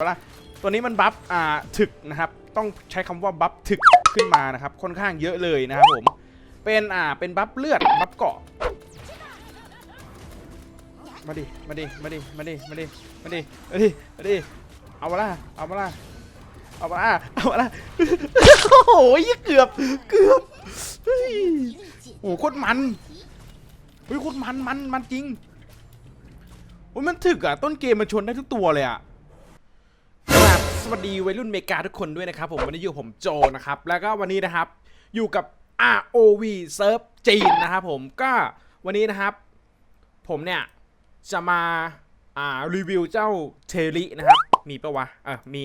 เวลาตัวนี้มันบัฟอ่าถึกนะครับต้องใช้คำว่าบัฟถึกขึ้นมานะครับค่อนข้างเยอะเลยนะครับผมเป็นอ่าเป็นบัฟเลือดบัฟเกาะมาดิมาดิมาดิมาดิมาดิมาดิมาดิมาดิเอามาละเอามาละเอามาละเอามาละโอ้โหเกือบเกือบโอ้โหโคตรมันเฮ้ยโคตรมันมันมันจริงโอ้ยมันถึกอะต้นเกมมันชนได้ทุกตัวเลยอะ ครับสวัสดีวัยรุ่นเมกาทุกคนด้วยนะครับ ผมวันนี้อยู่ผมโจนะครับ แล้วก็วันนี้นะครับอยู่กับ ROV เซิร์ฟจีนนะครับผมก็วันนี้นะครับ ผมเนี่ยจะมาอ่ารีวิวเจ้าเทลินะครับ มีปะวะเออมี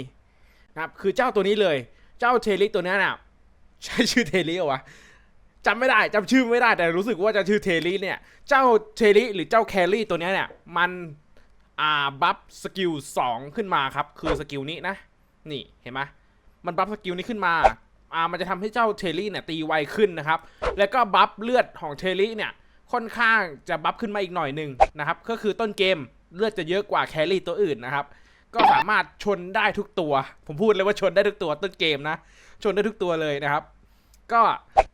นะครับคือเจ้าตัวนี้เลย เจ้าเทลิตัวเนี้ยเนี่ยใช่ชื่อเทลิเหรอวะจำไม่ได้จำชื่อไม่ได้แต่รู้สึกว่าจะชื่อเทลิเนี่ย เจ้าเทลิหรือเจ้าแคลรี่ตัวเนี้ยเนี่ยมัน อ่าบัฟสกิล2ขึ้นมาครับ คือสกิลนี้นะ นี่เห็นไหมมันบัฟสกิลนี้ขึ้นมาอ่ามันจะทำให้เจ้าเทลี่เนี่ยตีไวขึ้นนะครับ แล้วก็บัฟเลือดของเทลี่เนี่ยค่อนข้างจะบัฟขึ้นมาอีกหน่อยหนึ่งนะครับ ก็คือต้นเกมเลือดจะเยอะกว่าแครี่ตัวอื่นนะครับ ก็สามารถชนได้ทุกตัว ผมพูดเลยว่าชนได้ทุกตัวต้นเกมนะ ชนได้ทุกตัวเลยนะครับ ก็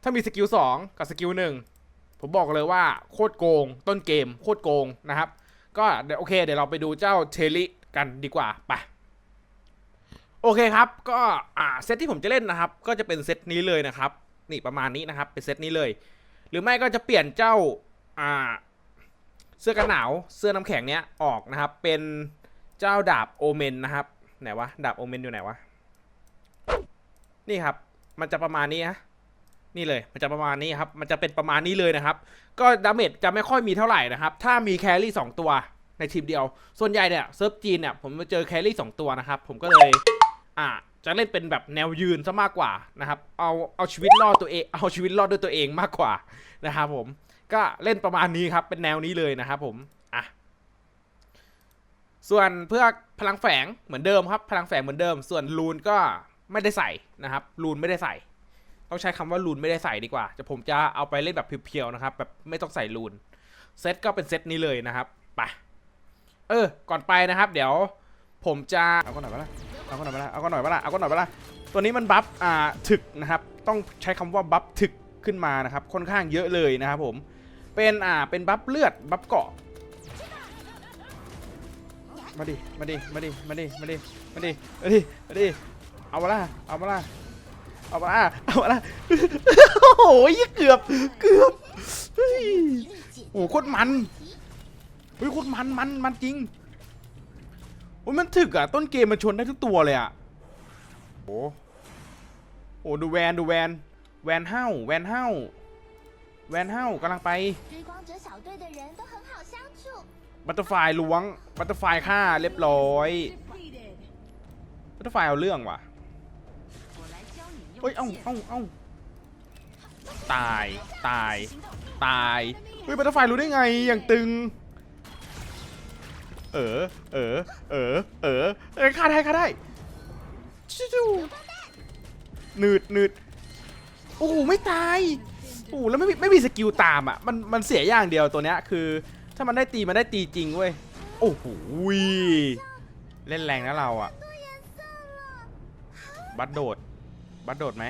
ถ้ามีสกิล2กับสกิล1ผมบอกเลยว่าโคตรโกงต้นเกมโคตรโกงนะครับ ก็เดี๋ยวโอเค เดี๋ยวเราไปดูเจ้าเทลิกันดีกว่าไปโอเคครับ ก็อ่าเซตที่ผมจะเล่นนะครับ ก็จะเป็นเซตนี้เลยนะครับ นี่ประมาณนี้นะครับ เป็นเซตนี้เลย หรือไม่ก็จะเปลี่ยนเจ้าอ่าเสื้อกันหนาวเสื้อน้ำแข็งเนี้ยออกนะครับ เป็นเจ้าดาบโอเมนนะครับไหนวะดาบโอเมนอยู่ไหนวะนี่ครับ มันจะประมาณนี้นะ นี่เลยมันจะประมาณนี้ครับมันจะเป็นประมาณนี้เลยนะครับ ก็ดาเมจจะไม่ค่อยมีเท่าไหร่นะครับ ถ้ามีแครี่สองตัวในทีมเดียว ส่วนใหญ่เนี่ยเซิร์ฟจีนเนี่ยผมมาเจอแครี่สองตัวนะครับ ผมก็เลยอ่าจะเล่นเป็นแบบแนวยืนซะมากกว่านะครับ เอาเอาชีวิตรอดตัวเอง เอาชีวิตรอดด้วยตัวเองมากกว่านะครับผม ก็เล่นประมาณนี้ครับ เป็นแนวนี้เลยนะครับผมอะส่วนเพื่อพลังแฝงเหมือนเดิมครับ พลังแฝงเหมือนเดิม ส่วนรูนก็ไม่ได้ใส่นะครับรูนไม่ได้ใส่ ต้องใช้คำว่ารูนไม่ได้ใส่ดีกว่า จะผมจะเอาไปเล่นแบบเพียวๆนะครับ แบบไม่ต้องใส่รูนเซตก็เป็นเซตนี้เลยนะครับไปเออ ก่อนไปนะครับ เดี๋ยว ผมจะเอาก็หน่อยปะล่ะเอาก็หน่อยปะล่ะเอาก็หน่อยปะล่ะเอาก็หน่อยปะล่ะตัวนี้มันบัฟอ่าถึกนะครับ ต้องใช้คำว่าบัฟถึกขึ้นมานะครับ ค่อนข้างเยอะเลยนะครับผมเป็นอ่าเป็นบัฟเลือดบัฟเกาะมาดิมาดิมาดิมาดิมาดิมาดิมาดิมาดิเอามาละเอามาละ เอามาเอามาละโอ้โหเกือบเกือบเฮ้ยโอ้โหโคตรมันเฮ้ยโคตรมันมันมันจริงโอ้ยมันถึกอะต้นเกมมาชนได้ทุกตัวเลยอะโอ้โอ้ดูแวนดูแวนแวนเฮ้าแวนเฮ้าแวนเฮ้ากำลังไปบัตเตอร์ไฟล้วงบัตเตอร์ไฟฆ่าเรียบร้อยบัตเตอร์ไฟเอาเรื่องว่ะ เฮ้ย เอ้าเอ้าเอ้าตาย ตาย ตาย เฮ้ยบัตเตอร์ไฟรู้ได้ไง อย่างตึง เออ เออ เออ เออเอ้ยฆ่าได้ฆ่าได้ชิวๆหนืดหนืดโอ้โหไม่ตาย โอ้โหแล้วไม่มีไม่มีสกิลตามอะ มัน มันเสียอย่างเดียวตัวเนี้ย คือ ถ้ามันได้ตี มันได้ตีจริงเว้ย โอ้โหเล่นแรงนะเราอะ บัตโดด บัตโดดไหม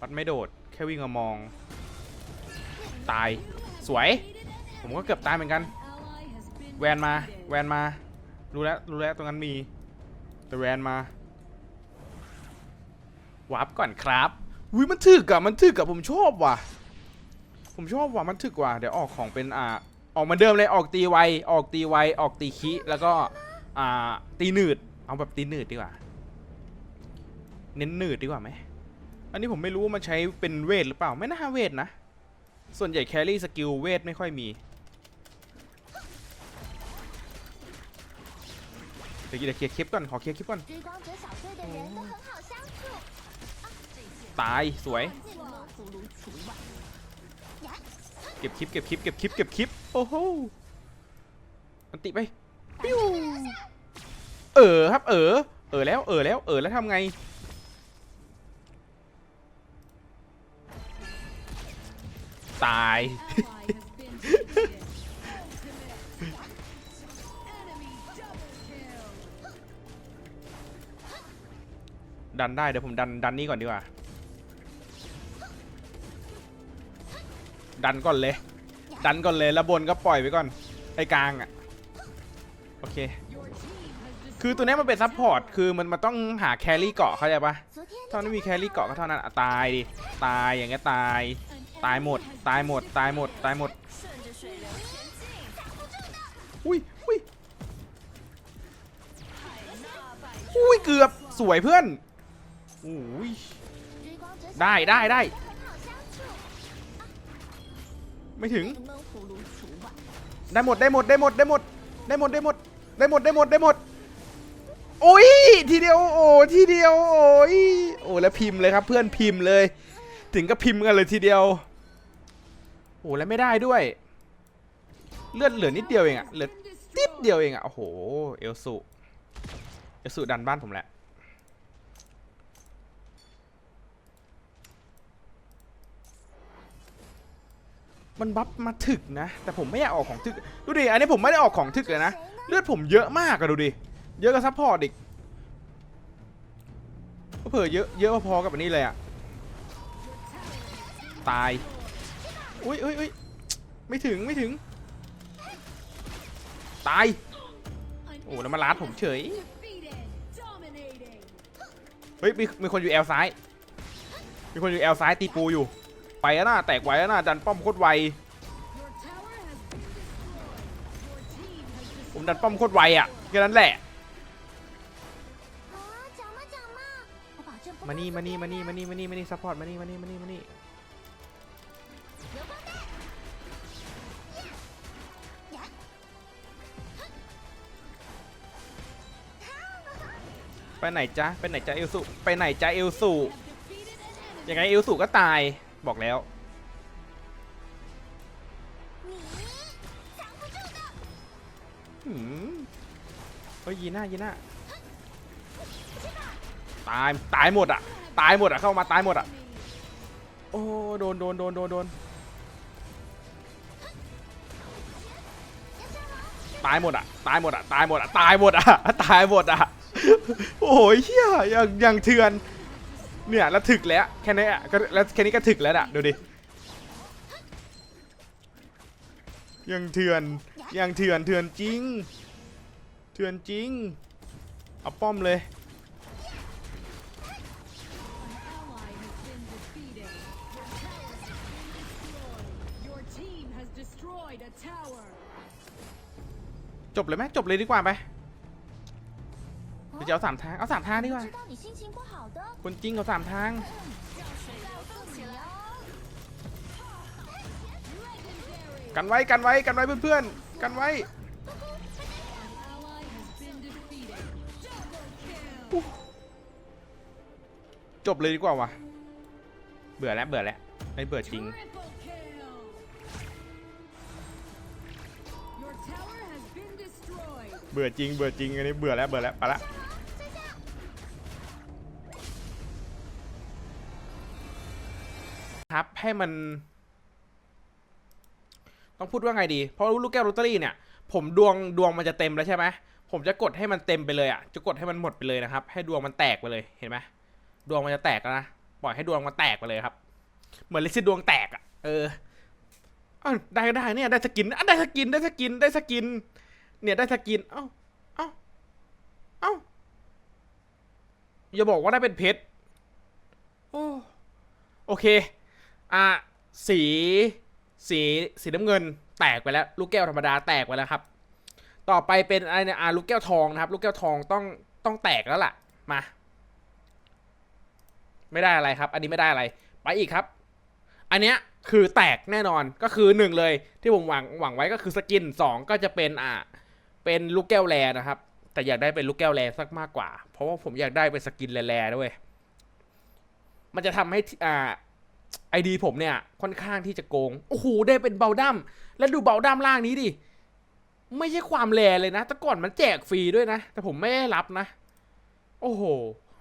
บัตไม่โดด แค่วิ่งมามอง ตาย สวย ผมก็เกือบตายเหมือนกัน แวนมา แวนมา รู้แล้ว รู้แล้ว ตรงนั้นมี แต่แวนมา วาร์ปก่อนครับวิมันถึกอะมันถึกอะผมชอบว่ะ ผมชอบว่ะ มันถึกว่ะ เดี๋ยวออกของเป็นอ่า ออกมาเดิมเลย ออกตีไว ออกตีไว ออกตีคิแล้วก็อ่าตีหนืด เอาแบบตีหนืดดีกว่า เน้นหนืดดีกว่าไหม อันนี้ผมไม่รู้ว่ามันใช้เป็นเวทหรือเปล่า ไม่น่าเวทนะ ส่วนใหญ่แครี่สกิลเวทไม่ค่อยมีเดี๋ยวเคลียร์คลิปก่อน ขอเคลียร์คลิปก่อน ตายสวย เก็บคลิปเก็บคลิปเก็บคลิปเก็บคลิป โอ้โหมันติไป ปิ้ว เออครับ เออ เออแล้ว เออแล้ว เออแล้วทำไง ตาย ดันได้เดี๋ยวผมดันดันนี่ก่อนดีกว่า ดันก่อนเลย ดันก่อนเลยแล้วบนก็ปล่อยไปก่อนไอ้กลางอะโอเค คือตัวนี้มันเป็นซัพพอร์ตคือมันมันต้องหาแครี่เกาะเข้าใจปะถ้าไม่มีแครี่เกาะก็เท่านั้นตายดิตายอย่างเงี้ยตาย ตายหมด ตายหมด ตายหมด ตายหมด อุ้ยอุ้ยอุ้ย เกือบ สวยเพื่อนอุ้ย ได้ได้ได้ ไม่ถึง ได้หมด ได้หมด ได้หมด ได้หมด ได้หมด ได้หมด ได้หมด ได้หมด ได้หมด โอ้ย ทีเดียว โอ้ ทีเดียว โอ้ย โอ้ แล้วพิมพ์เลยครับ เพื่อนพิมพ์เลย ถึงก็พิมพ์กันเลยทีเดียว อ้แล้วไม่ได้ด้วย เลือดเหลือนิดเดียวเองอะเหลือนิดเดียวเองอะโอ้โหเอลสุเอลสุดันบ้านผมแหละมันบัฟมาถึกนะ แต่ผมไม่อยากออกของถึก ดูดิ อันนี้ผมไม่ได้ออกของถึกเลยนะ เลือดผมเยอะมากอะดูดิ เยอะกับซัพพอร์ตอีกก็เผื่อเยอะเยอะพอๆกับอันนี้เลยอะตาย อุ้ยอุ้ยอุ้ยไม่ถึงไม่ถึง ตาย โอ้แล้วมาลาดผมเฉย เฮ้ยมีมีคนอยู่แอลซ้าย มีคนอยู่แอลซ้ายตีปูอยู่ ไปแล้วนะแตกไวแล้วนะดันป้อมโคตรไว ผมดันป้อมโคตรไวอะแค่นั้นแหละ มานี่มานี่มานี่มานี่มานี่มานี่ซัพพอร์ตมานี่มานี่มานี่มานี่ 流光弹。呀， ไปไหนจ๊ะไปไหนจ๊ะเอลสุไปไหนจ๊ะเอลสุยังไงเอลสุก็ตายบอกแล้ว 你藏不住的。 หืมเฮ้ยยีน่ายีน่าตายตายหมดอ่ะ ตายหมดอ่ะเข้ามาตายหมดอ่ะ โอ้โดนโดนโดนโดนโดน ตายหมดอะตายหมดอะตายหมดอะตายหมดอะตายหมดอะโอ้ยเฮียยังยังเถื่อนเนี่ยแล้วถึกแล้วแค่นี้อะก็แล้วแค่นี้ก็ถึกแล้วอะดูดิยังเถื่อนยังเถื่อนเถื่อนจริงเถื่อนจริงเอาป้อมเลย จบเลยไหมจบเลยดีกว่าไปเดี๋จะเอาสามทาง เอาสามทางดีกว่า คนจริงเอาสามทาง กันไว้กันไว้กันไว้เพื่อนๆ กันไว้จบเลยดีกว่าวะเบื่อแล้วเบื่อแล้วไม่เบื่อจริง เบื่อจริงเบื่อจริงอันนี้เบื่อแล้วเบื่อแล้วไปละครับให้มัน ต้องพูดว่าไงดี เพราะลูกแก้วลอตเตอรี่เนี่ย ผมดวงดวงมันจะเต็มแล้วใช่ไหมผมจะกดให้มันเต็มไปเลยอะจะกดให้มันหมดไปเลยนะครับ ให้ดวงมันแตกไปเลยเห็นไหมดวงมันจะแตกแล้วนะปล่อยให้ดวงมันแตกไปเลยครับ เหมือนลิซิดดวงแตกอะเออได้ได้เนี่ยได้สกินได้สกินได้สกินได้สกิน เนี่ยได้สกิน เอ้า เอ้า เอ้า อย่าบอกว่าได้เป็นเพชร โอ้ โอเค อะ สี สี สีน้ำเงิน แตกไปแล้ว ลูกแก้วธรรมดาแตกไปแล้วครับ ต่อไปเป็นอะไรเนี่ย อะ ลูกแก้วทองนะครับ ลูกแก้วทองต้อง ต้องแตกแล้วล่ะ มา ไม่ได้อะไรครับ อันนี้ไม่ได้อะไร ไปอีกครับ อันเนี้ยคือแตกแน่นอนก็คือหนึ่งเลยที่ผมหวังหวังไว้ก็คือสกินสองก็จะเป็นอะ เป็นลูกแก้วแรนะครับ แต่อยากได้เป็นลูกแก้วแรสักมากกว่า เพราะว่าผมอยากได้เป็นสกินแร่ๆด้วยมันจะทำให้อ่าไอดีผมเนี่ย ค่อนข้างที่จะโกง โอ้โห ได้เป็นเบลดัมแล้วดูเบลดัมล่างนี้ดิ ไม่ใช่ความแรเลยนะ แต่ก่อนมันแจกฟรีด้วยนะ แต่ผมไม่ได้รับนะ โอ้โห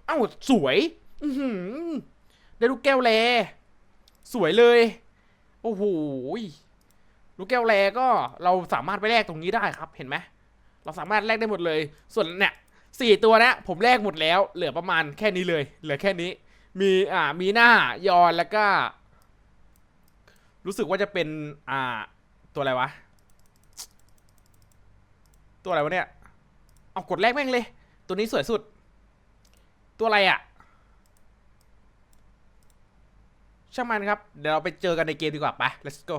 เอ้า สวย อืได้ลูกแก้วแรสวยเลย โอ้โห ลูกแก้วแรก็เราสามารถไปแลกตรงนี้ได้ครับ เห็นไหม เราสามารถแลกได้หมดเลย ส่วนเนี่ยสี่ตัวนี้ผมแลกหมดแล้ว เหลือประมาณแค่นี้เลย เหลือแค่นี้ มีอ่ามีหน้ายอนแล้วก็ รู้สึกว่าจะเป็นอ่าตัวอะไรวะ ตัวอะไรวะเนี่ย เอากดแรกแม่งเลย ตัวนี้สวยสุด ตัวอะไรอะ่ะช่างมันครับ เดี๋ยวเราไปเจอกันในเกมดีกว่าไป let's go